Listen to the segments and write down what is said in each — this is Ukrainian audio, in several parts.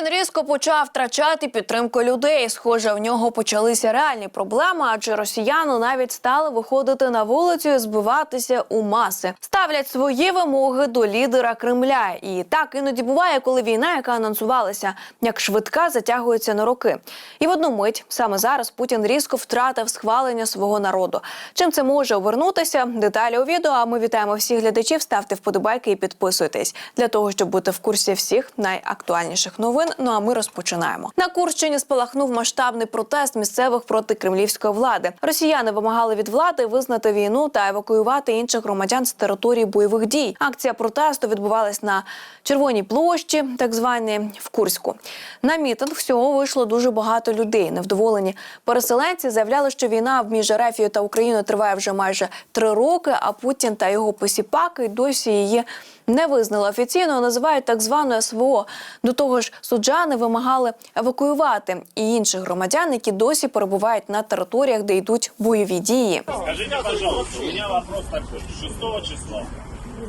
Путін різко почав втрачати підтримку людей. Схоже, в нього почалися реальні проблеми, адже росіяни навіть стали виходити на вулицю і збиватися у маси. Ставлять свої вимоги до лідера Кремля. І так іноді буває, коли війна, яка анонсувалася як швидка, затягується на роки. І в одну мить саме зараз Путін різко втратив схвалення свого народу. Чим це може обернутися? Деталі у відео. А ми вітаємо всіх глядачів. Ставте вподобайки і підписуйтесь для того, щоб бути в курсі всіх найактуальніших новин. Ну а ми розпочинаємо. На Курщині спалахнув масштабний протест місцевих проти кремлівської влади. Росіяни вимагали від влади визнати війну та евакуювати інших громадян з території бойових дій. Акція протесту відбувалась на Червоній площі, так званій в Курську. На мітинг всього вийшло дуже багато людей. Невдоволені переселенці заявляли, що війна між Ерефією та Україною триває вже майже три роки. А Путін та його посіпаки досі її не визнали офіційно, називають так звану СВО. До того ж, суджани вимагали евакуювати і інших громадян, які досі перебувають на територіях, де йдуть бойові дії. Скажіть, будь ласка, у мене вопрос такий. 6 числа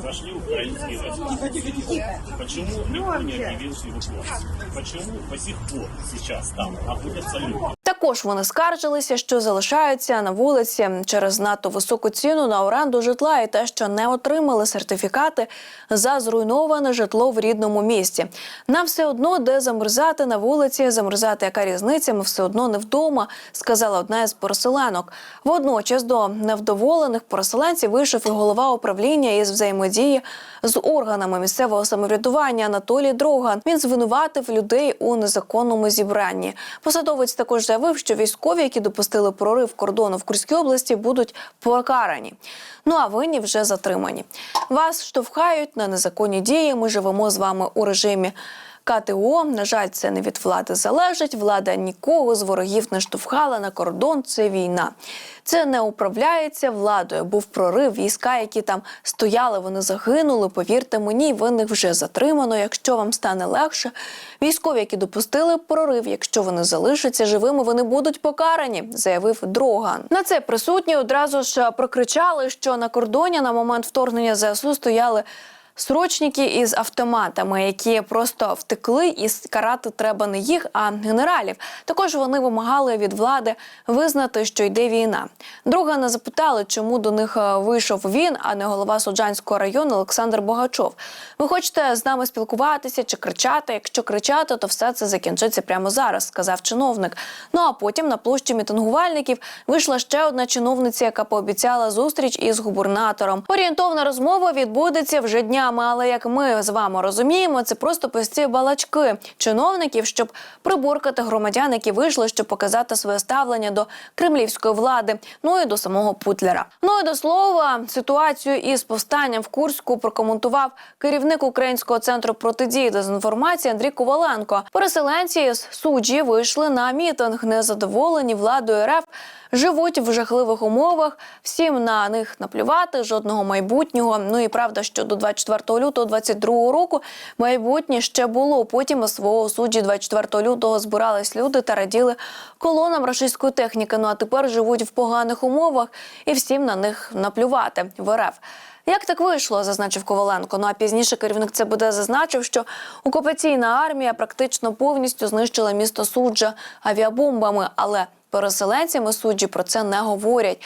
зашли украинские войска. Почему никто не объявился эвакуацию? Почему до сих пор сейчас там находятся люди? Також вони скаржилися, що залишаються на вулиці через надто високу ціну на оренду житла і те, що не отримали сертифікати за зруйноване житло в рідному місті. Нам все одно де замерзати на вулиці, замерзати яка різниця, ми все одно не вдома, сказала одна із переселенок. Водночас до невдоволених переселенців вийшов і голова управління із взаємодії з органами місцевого самоврядування Анатолій Дроган. Він звинуватив людей у незаконному зібранні. Посадовець також заявив, що військові, які допустили прорив кордону в Курській області, будуть покарані. Ну а винні вже затримані. Вас штовхають на незаконні дії. Ми живемо з вами у режимі. КТО, на жаль, це не від влади залежить. Влада нікого з ворогів не штовхала на кордон. Це війна. Це не управляється владою. Був прорив. Війська, які там стояли, вони загинули. Повірте мені, винних вже затримано. Якщо вам стане легше, військові, які допустили прорив, якщо вони залишаться живими, вони будуть покарані, заявив Дроган. На це присутні одразу ж прокричали, що на кордоні на момент вторгнення ЗСУ стояли. Срочники із автоматами, які просто втекли, і карати треба не їх, а генералів. Також вони вимагали від влади визнати, що йде війна. Друга не запитали, чому до них е, вийшов він, а не голова Суджанського району Олександр Богачов. Ви хочете з нами спілкуватися чи кричати? Якщо кричати, то все це закінчиться прямо зараз, сказав чиновник. Ну а потім на площі мітингувальників вийшла ще одна чиновниця, яка пообіцяла зустріч із губернатором. Орієнтовна розмова відбудеться вже днями, але як ми з вами розуміємо, це просто пусті балачки чиновників, щоб приборкати громадян, які вийшли, щоб показати своє ставлення до кремлівської влади, ну і до самого Путлера. Ну і до слова, ситуацію із повстанням в Курську прокоментував керівник українського центру протидії дезінформації Андрій Коваленко. Переселенці з суджі вийшли на мітинг, незадоволені владою РФ. Живуть в жахливих умовах, всім на них наплювати, жодного майбутнього. Ну і правда, що до 24 лютого 22 року майбутнє ще було. Потім свого суджі 24 лютого збирались люди та раділи колонам рашистської техніки. Ну а тепер живуть в поганих умовах і всім на них наплювати в РФ. Як так вийшло, зазначив Коваленко. Ну а пізніше керівник ЦБД зазначив, що окупаційна армія практично повністю знищила місто суджа авіабомбами, але переселенцями судді про це не говорять.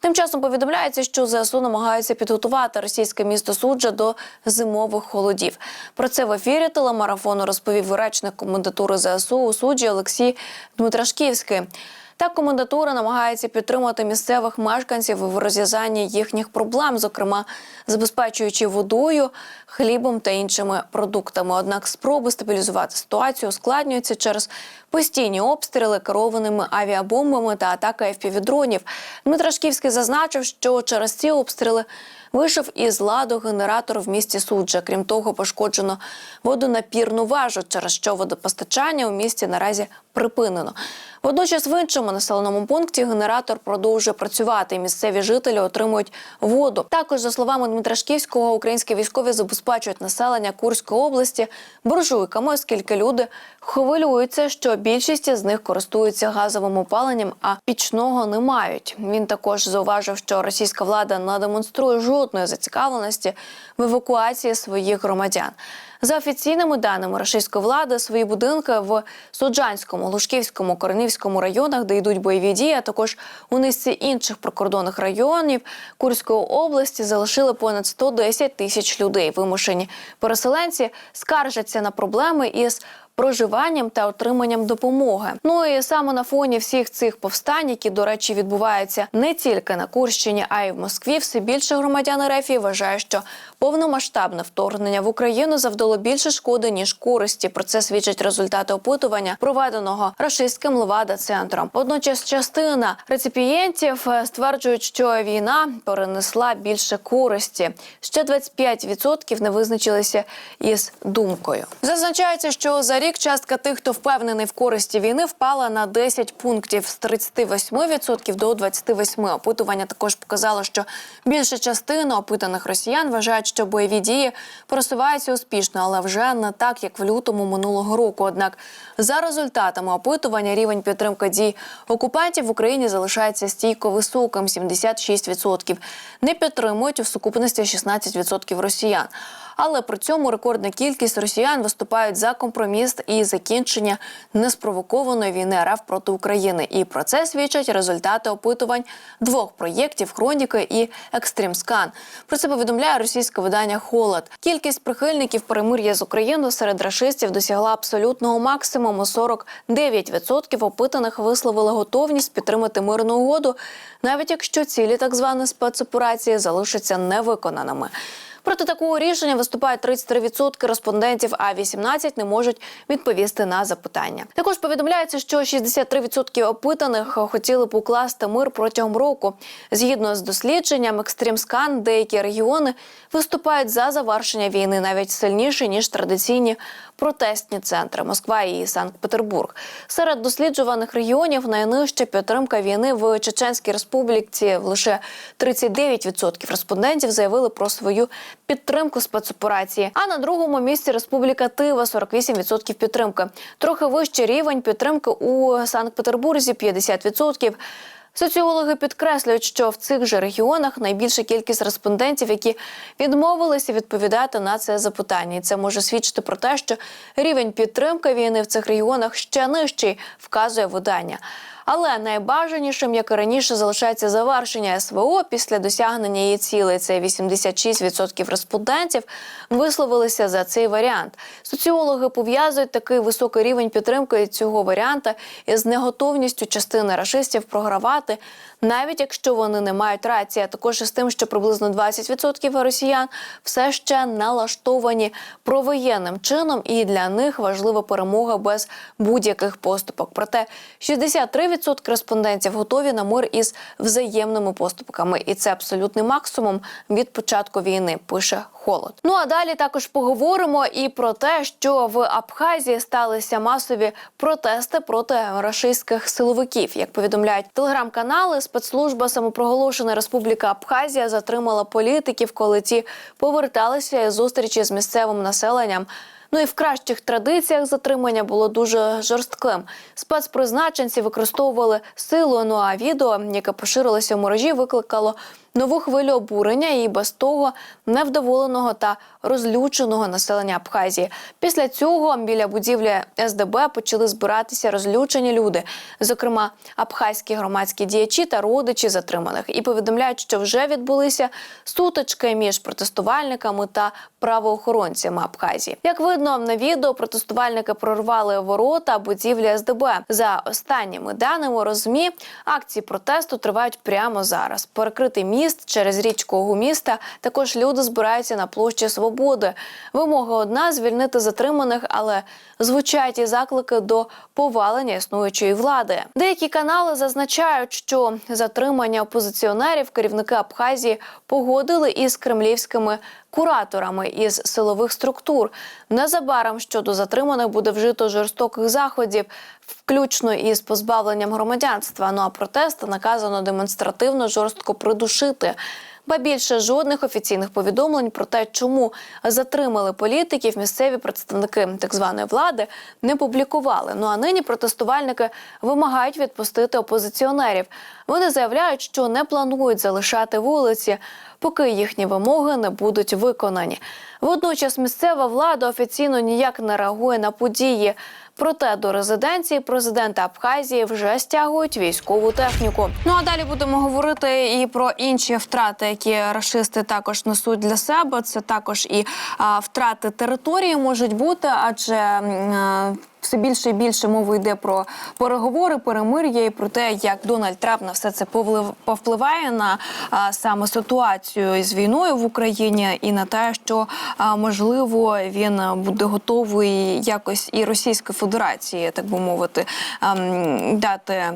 Тим часом повідомляється, що ЗСУ намагаються підготувати російське місто суджа до зимових холодів. Про це в ефірі телемарафону розповів речник комендатури ЗСУ у суджі Олексій Дмитрашківський. Так комендатура намагається підтримати місцевих мешканців в розв'язанні їхніх проблем, зокрема забезпечуючи водою, хлібом та іншими продуктами. Однак спроби стабілізувати ситуацію ускладнюються через постійні обстріли керованими авіабомбами та атака FPV-дронів. Дмитро Шківський зазначив, що через ці обстріли вийшов із ладу генератор в місті Суджа. Крім того, пошкоджено водонапірну вежу, через що водопостачання у місті наразі припинено. Водночас в іншому населеному пункті генератор продовжує працювати. і Місцеві жителі отримують воду. Також за словами Дмитра Шківського, українські військові забезпечують населення Курської області буржуйками, оскільки люди хвилюються, що більшість з них користуються газовим опаленням, а пічного не мають. Він також зауважив, що російська влада не демонструє жодної зацікавленості в евакуації своїх громадян. За офіційними даними російської влади, свої будинки в Суджанському, Лужківському, Корнівському районах, де йдуть бойові дії, а також у низці інших прикордонних районів Курської області залишили понад 110 тисяч людей. Вимушені переселенці скаржаться на проблеми із проживанням та отриманням допомоги. Ну і саме на фоні всіх цих повстань, які, до речі, відбуваються не тільки на Курщині, а й в Москві, все більше громадян РФ вважає, що повномасштабне вторгнення в Україну завдало більше шкоди ніж користі. Про це свідчать результати опитування, проведеного рашистським левада центром. Водночас частина реципієнтів е, стверджують, що війна перенесла більше користі. Ще 25% не визначилися із думкою. Зазначається, що за рік частка тих, хто впевнений в користі війни, впала на 10 пунктів з 38% до 28%. Опитування також показало, що більша частина опитаних росіян вважають, що бойові дії просуваються успішно, але вже не так, як в лютому минулого року. Однак, за результатами опитування, рівень підтримки дій окупантів в Україні залишається стійко високим 76%. Не підтримують у сукупності 16% росіян. Але при цьому рекордна кількість росіян виступають за компроміс і закінчення неспровокованої війни РФ проти України. І про це свідчать результати опитувань двох проєктів Хроніки і Екстримскан. Про це повідомляє російське видання Холод. Кількість прихильників перемир'я з Україною серед рашистів досягла абсолютного максимуму. 49% опитаних висловили готовність підтримати мирну угоду, навіть якщо цілі так званої спецоперації залишаться невиконаними. Проти такого рішення виступають 33% респондентів, а 18% не можуть відповісти на запитання. Також повідомляється, що 63% опитаних хотіли б укласти мир протягом року. Згідно з дослідженням Екстримскан, деякі регіони виступають за завершення війни навіть сильніше ніж традиційні протестні центри Москва і Санкт-Петербург. Серед досліджуваних регіонів найнижча підтримка війни в Чеченській республіці. Лише 39% респондентів заявили про свою підтримку спецоперації. А на другому місці Республіка Тива 48% підтримки. Трохи вищий рівень підтримки у Санкт-Петербурзі 50%. Соціологи підкреслюють, що в цих же регіонах найбільша кількість респондентів, які відмовилися відповідати на це запитання, і це може свідчити про те, що рівень підтримки війни в цих регіонах ще нижчий, вказує видання. Але найбажанішим, як і раніше, залишається завершення СВО після досягнення її цілей. Це 86% респондентів висловилися за цей варіант. Соціологи пов'язують такий високий рівень підтримки цього варіанта із неготовністю частини рашистів програвати, навіть якщо вони не мають рації, а також із тим, що приблизно 20% росіян все ще налаштовані провоєнним чином, і для них важлива перемога без будь-яких поступок. Проте 63% респондентів готові на мир із взаємними поступками, і це абсолютний максимум від початку війни. Пише холод. Ну а далі також поговоримо і про те, що в Абхазії сталися масові протести проти рашистських силовиків. Як повідомляють телеграм-канали, спецслужба самопроголошена Республіка Абхазія затримала політиків, коли ті поверталися із зустрічі з місцевим населенням. Ну і в кращих традиціях затримання було дуже жорстким. Спецпризначенці використовували силу. Ну а відео, яке поширилося в мережі, викликало нову хвилю обурення і без того невдоволеного та розлюченого населення Абхазії. Після цього біля будівлі СДБ почали збиратися розлючені люди, зокрема абхазькі громадські діячі та родичі затриманих, і повідомляють, що вже відбулися сутички між протестувальниками та правоохоронцями Абхазії. Як видно на відео, протестувальники прорвали ворота будівлі СДБ. За останніми даними розмі акції протесту тривають прямо зараз. Перекритий міст через річку Гуміста. Також люди збираються на площі Свободи. Вимога одна звільнити затриманих, але звучать і заклики до повалення існуючої влади. Деякі канали зазначають, що затримання опозиціонерів керівники Абхазії погодили із кремлівськими кураторами із силових структур. Незабаром щодо затриманих буде вжито жорстоких заходів, включно із позбавленням громадянства. Ну а протести наказано демонстративно жорстко придушити. Ба більше жодних офіційних повідомлень про те, чому затримали політиків, місцеві представники так званої влади не публікували. Ну а нині протестувальники вимагають відпустити опозиціонерів. Вони заявляють, що не планують залишати вулиці, поки їхні вимоги не будуть виконані. Водночас місцева влада офіційно ніяк не реагує на події. Проте до резиденції президента Абхазії вже стягують військову техніку. Ну а далі будемо говорити і про інші втрати, які рашисти також несуть для себе. Це також і а, втрати території можуть бути, адже а, все більше і більше мови йде про переговори, перемир'я і про те, як Дональд Трамп на все це повпливає на а, саме ситуацію з війною в Україні і на те, що а, можливо він буде готовий якось і Російської Федерації, так би мовити, а, дати.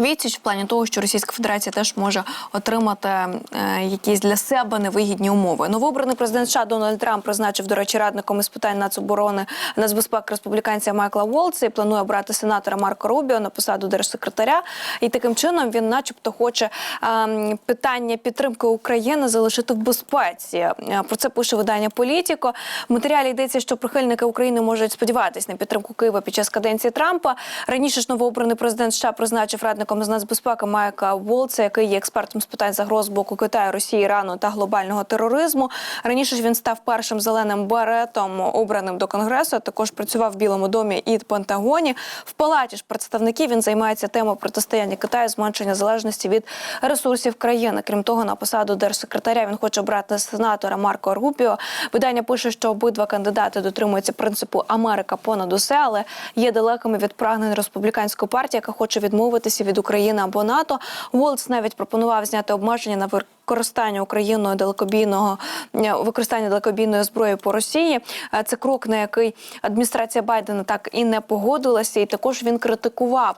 Відсіч в плані того, що Російська Федерація теж може отримати е, якісь для себе невигідні умови. Новообраний президент США Дональд Трамп призначив, до речі, радником із питань нацоборони нацбезпеки республіканця Майкла Волца і планує обрати сенатора Марко Рубіо на посаду держсекретаря. І таким чином він, начебто, хоче е, питання підтримки України залишити в безпеці. Е, Про це пише видання Політіко. В матеріалі йдеться, що прихильники України можуть сподіватися на підтримку Києва під час каденції Трампа. Раніше ж новообраний президент США призначив радником з нацбезпеки Майка Волца, який є експертом з питань загроз боку Китаю, Росії, Ірану та глобального тероризму. Раніше ж він став першим зеленим беретом, обраним до конгресу. Також працював в Білому домі і Пентагоні. В палаті ж представників він займається темою протистояння Китаю, зменшення залежності від ресурсів країни. Крім того, на посаду держсекретаря він хоче обрати сенатора Марко Рубіо. Видання пише, що обидва кандидати дотримуються принципу Америка понад усе, але є далекими від прагнень республіканської партії, яка хоче відмовитися від України або НАТО. Волц навіть пропонував зняти обмеження на використання Україною далекобійного е, використання далекобійної зброї по Росії. Е, Це крок, на який адміністрація Байдена так і не погодилася. І також він критикував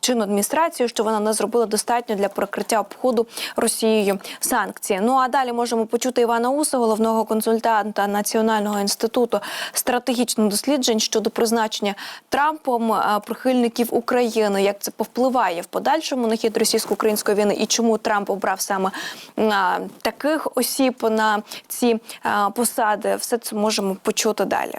чинну адміністрацію, що вона не зробила достатньо для прикриття обходу Росією санкції. Ну а далі можемо почути Івана Уса, головного консультанта Національного інституту стратегічних досліджень щодо призначення Трампом прихильників України. Як це повпливає в подальшому на хід російсько-української війни, і чому Трамп обрав саме таких осіб на ці посади? Все це можемо почути далі.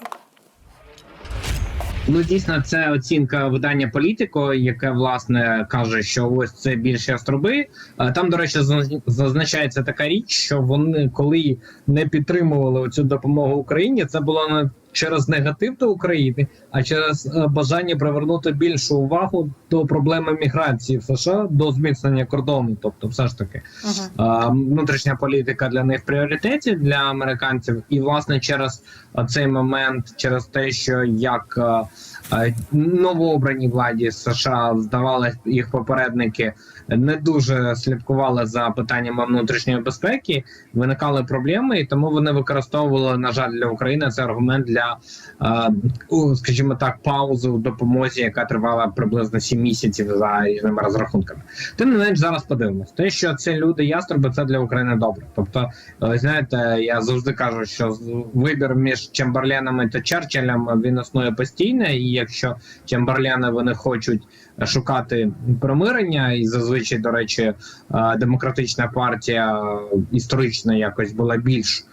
Ну, дійсно, це оцінка видання політико, яке власне каже, що ось це більше остроби. Е, Там, до речі, зазначається така річ, що вони, коли не підтримували цю допомогу Україні, це було через негатив до України, а через е, бажання привернути більшу увагу до проблеми міграції в США до зміцнення кордону. Тобто, все ж таки, е, внутрішня політика для них в пріоритеті для американців, і власне через е, цей момент, через те, що як е, е, новообраній владі США здавали їх попередники, не дуже слідкували за питаннями внутрішньої безпеки, виникали проблеми, і тому вони використовували на жаль для України це аргумент для, е, скажімо так, паузи у допомозі, яка тривала приблизно 7 місяців за різними розрахунками. Тим не менш зараз подивимось. Те, що це люди ястреби, це для України добре. Тобто, е, знаєте, я завжди кажу, що вибір між Чемберленами та Черчиллем він існує постійно, і якщо Чемберлени вони хочуть шукати примирення, і зазвичай, до речі, е, демократична партія е, історично якось була більш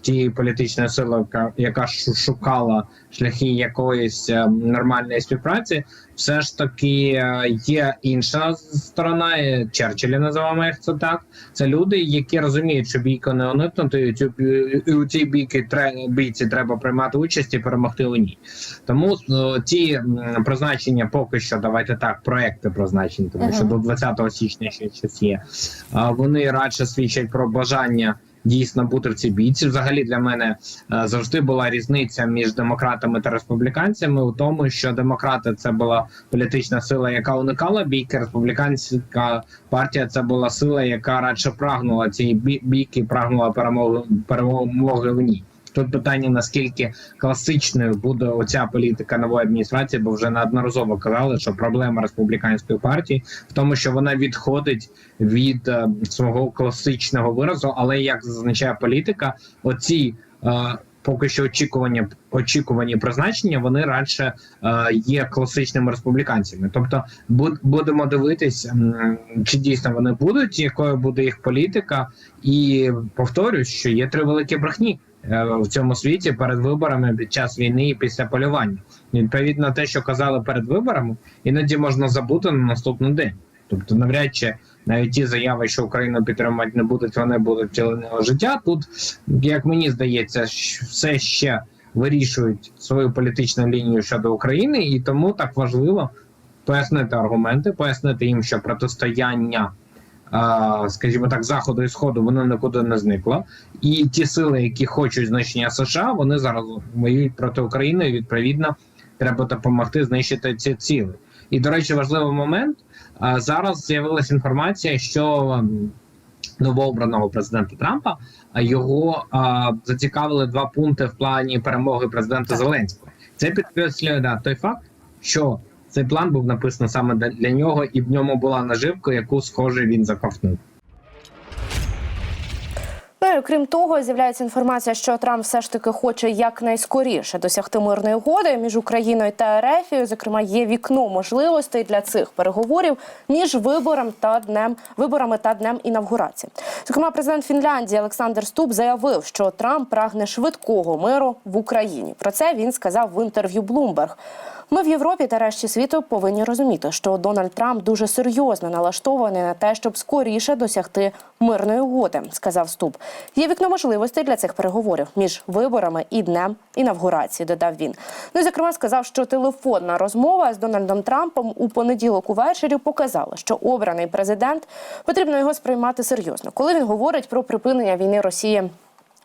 тієї політичної сили, яка, шукала шляхи якоїсь е, нормальної співпраці, все ж таки е, є інша сторона. Черчиллі називаємо їх це так. Це люди, які розуміють, що бійка не уникнути, і у цій бійки бійці треба приймати участь і перемогти у ній. Тому е, ті призначення поки що, давайте так, проекти призначені, тому що до 20 січня ще час є. Вони радше свідчать про бажання. Дійсно бути в цій бійці. Взагалі для мене е, завжди була різниця між демократами та республіканцями у тому, що демократи це була політична сила, яка уникала бійки. Республіканська партія це була сила, яка радше прагнула цієї бі- бійки, прагнула перемоги перемоги в ній. Тут питання наскільки класичною буде оця політика нової адміністрації, бо вже неодноразово казали, що проблема республіканської партії в тому, що вона відходить від е, свого класичного виразу, але як зазначає політика, оці е, поки що очікування очікувані призначення, вони радше е, є класичними республіканцями. Тобто, буд- будемо дивитись, чи дійсно вони будуть, якою буде їх політика, і повторюсь, що є три великі брехні. Е, В цьому світі перед виборами під час війни і після полювання відповідно те, що казали перед виборами, іноді можна забути на наступний день. Тобто, навряд чи навіть ті заяви, що Україну підтримати не будуть, вони будуть втіленого життя. Тут, як мені здається, все ще вирішують свою політичну лінію щодо України, і тому так важливо пояснити аргументи, пояснити їм, що протистояння. Скажімо так, заходу і сходу воно нікуди не зникло, і ті сили, які хочуть знищення США, вони зараз воюють проти України. і Відповідно, треба допомогти знищити ці цілі. І до речі, важливий момент зараз з'явилася інформація, що новообраного президента Трампа а, його зацікавили два пункти в плані перемоги президента Зеленського. Це підкреслює да, той факт, що цей план був написаний саме для- нього, і в ньому була наживка, яку схоже він заковтнув. Ну крім того, з'являється інформація, що Трамп все ж таки хоче якнайскоріше досягти мирної угоди між Україною та РФ. Зокрема, є вікно можливостей для цих переговорів між вибором та днем виборами та днем інавгурації. Зокрема, президент Фінляндії Олександр Ступ заявив, що Трамп прагне швидкого миру в Україні. Про це він сказав в інтерв'ю Bloomberg. Ми в Європі та решті світу повинні розуміти, що Дональд Трамп дуже серйозно налаштований на те, щоб скоріше досягти мирної угоди, сказав Ступ. Є вікно можливостей для цих переговорів між виборами і днем інавгурації. Додав він. Ну і зокрема сказав, що телефонна розмова з Дональдом Трампом у понеділок увечері показала, що обраний президент потрібно його сприймати серйозно, коли він говорить про припинення війни Росії.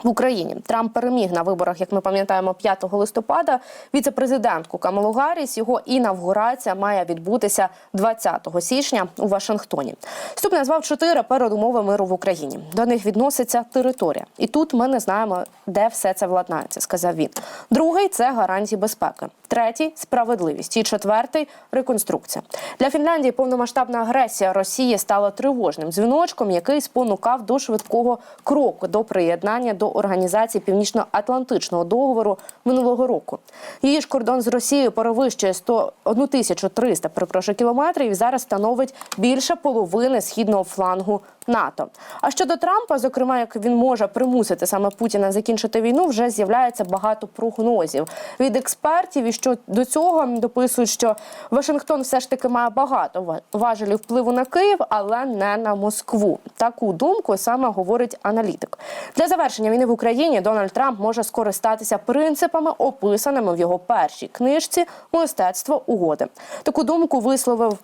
В Україні Трамп переміг на виборах, як ми пам'ятаємо, 5 листопада. Віце-президентку Камалу Гарріс. Його інавгурація має відбутися 20 січня у Вашингтоні. Ступ назвав чотири передумови миру в Україні. До них відноситься територія, і тут ми не знаємо, де все це владнається, сказав він. Другий це гарантії безпеки. Третій справедливість. І четвертий реконструкція. Для Фінляндії повномасштабна агресія Росії стала тривожним дзвіночком, який спонукав до швидкого кроку до приєднання до організації Північно-Атлантичного договору минулого року. Її ж кордон з Росією перевищує 100, 1300 перепрошую, кілометрів зараз становить більше половини східного флангу НАТО. А щодо Трампа, зокрема, як він може примусити саме Путіна закінчити війну, вже з'являється багато прогнозів від експертів. І що до цього дописують, що Вашингтон все ж таки має багато ва- важелів впливу на Київ, але не на Москву. Таку думку саме говорить аналітик. Для завершення війни в Україні Дональд Трамп може скористатися принципами, описаними в його першій книжці Мистецтво угоди. Таку думку висловив.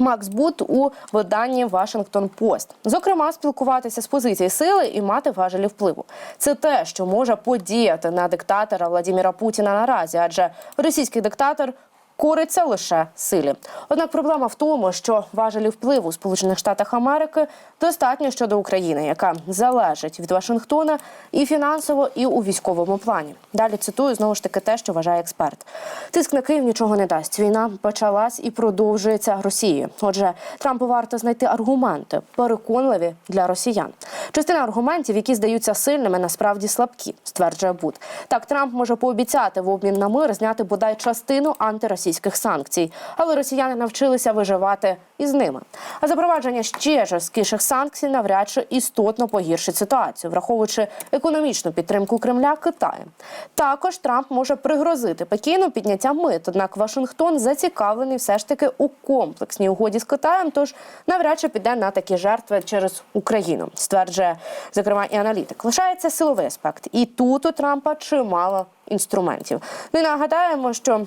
Макс Бут у виданні Вашингтон Пост. Зокрема, спілкуватися з позиції сили і мати важелі впливу. Це те, що може подіяти на диктатора Владіміра Путіна наразі, адже російський диктатор. Кориться лише силі. Однак проблема в тому, що важелі впливу Сполучених Штатах Америки достатньо щодо України, яка залежить від Вашингтона і фінансово, і у військовому плані. Далі цитую знову ж таки те, що вважає експерт. Тиск на Київ нічого не дасть. Війна почалась і продовжується Росією. Отже, Трампу варто знайти аргументи, переконливі для росіян. Частина аргументів, які здаються сильними, насправді слабкі, стверджує Бут. Так, Трамп може пообіцяти в обмін на мир зняти бодай частину антиросійських санкцій, але росіяни навчилися виживати із ними. А запровадження ще жорсткіших санкцій навряд чи істотно погіршить ситуацію, враховуючи економічну підтримку Кремля Китаєм. Також Трамп може пригрозити Пекіну підняттям мит. Однак Вашингтон зацікавлений все ж таки у комплексній угоді з Китаєм, тож навряд чи піде на такі жертви через Україну, стверджує зокрема і аналітик. Лишається силовий аспект, і тут у Трампа чимало інструментів. І нагадаємо, що.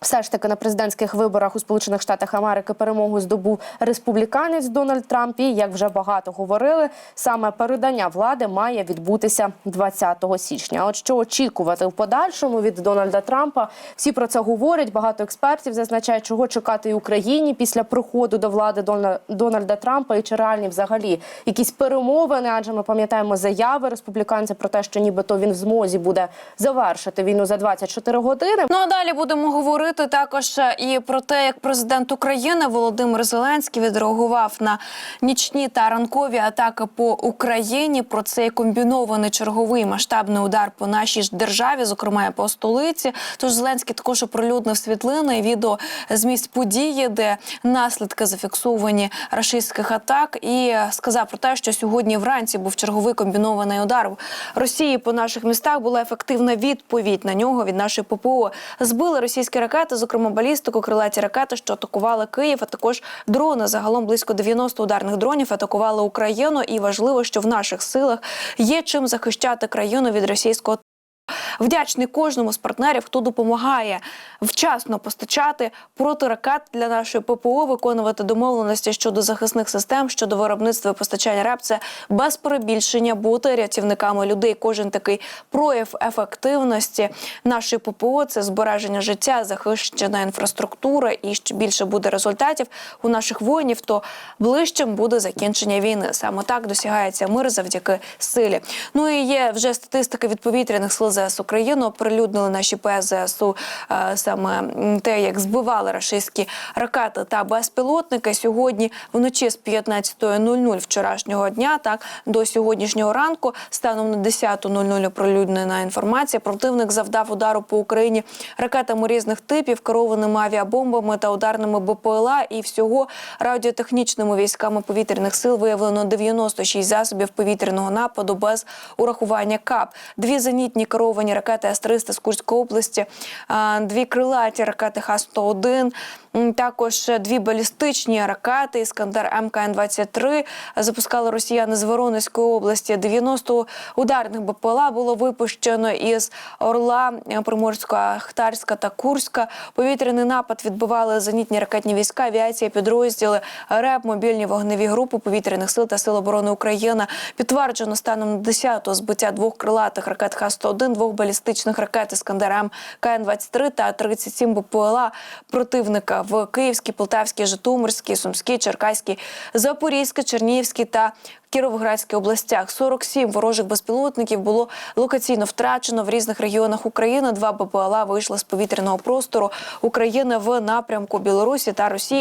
Все ж таки на президентських виборах у Сполучених Штатах Америки перемогу здобув республіканець Дональд Трамп. І як вже багато говорили, саме передання влади має відбутися 20 січня. От що очікувати в подальшому від Дональда Трампа? Всі про це говорять. Багато експертів зазначають, чого чекати і Україні після приходу до влади Дона- Дональда Трампа, і чи реальні взагалі якісь перемовини? Адже ми пам'ятаємо заяви республіканця про те, що нібито він в змозі буде завершити війну за 24 години. Ну а далі будемо говорити говорити також е, і про те, як президент України Володимир Зеленський відреагував на нічні та ранкові атаки по Україні. Про цей комбінований черговий масштабний удар по нашій державі, зокрема по столиці. Тож Зеленський також оприлюднив світлини і відео з місць події, де наслідки зафіксовані рашистських атак, і сказав про те, що сьогодні вранці був черговий комбінований удар Росії по наших містах. Була ефективна відповідь на нього від нашої ППО. Збили російські ракети, зокрема балістику, крилаті ракети, що атакували Київ, а також дрони. Загалом близько 90 ударних дронів атакували Україну. І важливо, що в наших силах є чим захищати країну від російського Вдячний кожному з партнерів, хто допомагає вчасно постачати протиракет для нашої ППО, виконувати домовленості щодо захисних систем, щодо виробництва і постачання РЕП. Це без перебільшення бути рятівниками людей. Кожен такий прояв ефективності нашої ППО це збереження життя, захищена інфраструктура, і ще більше буде результатів у наших воїнів, то ближчим буде закінчення війни. Саме так досягається мир завдяки силі. Ну і є вже статистика від повітряних сил ЗС України. Оприлюднили наші ПЗСУ е, саме те, як збивали рашистські ракети та безпілотники. Сьогодні вночі з 15.00 вчорашнього дня, так до сьогоднішнього ранку, станом на 10.00 оприлюднена інформація. Противник завдав удару по Україні ракетами різних типів, керованими авіабомбами та ударними БПЛА. І всього радіотехнічними військами повітряних сил виявлено 96 засобів повітряного нападу без урахування КАП. Дві зенітні керовані ракети С-300 з Курської області, дві крилаті ракети Х-101, також дві балістичні ракети Іскандер МКН-23 запускали росіяни з Воронезької області. 90 ударних БПЛА було випущено із Орла, Приморського, Ахтарська та Курська. Повітряний напад відбивали зенітні ракетні війська, авіація, підрозділи РЕП, мобільні вогневі групи повітряних сил та сил оборони України. Підтверджено станом на 10 збиття двох крилатих ракет Х-101, двох балістичних ракет Іскандер М КН-23 та 37 БПЛА противника в Київській, Полтавській, Житомирській, Сумській, Черкаській, Запорізькій, Чернігівській та Кіровоградській областях 47 ворожих безпілотників було локаційно втрачено в різних регіонах України. Два БПЛА вийшли з повітряного простору України в напрямку Білорусі та Росії.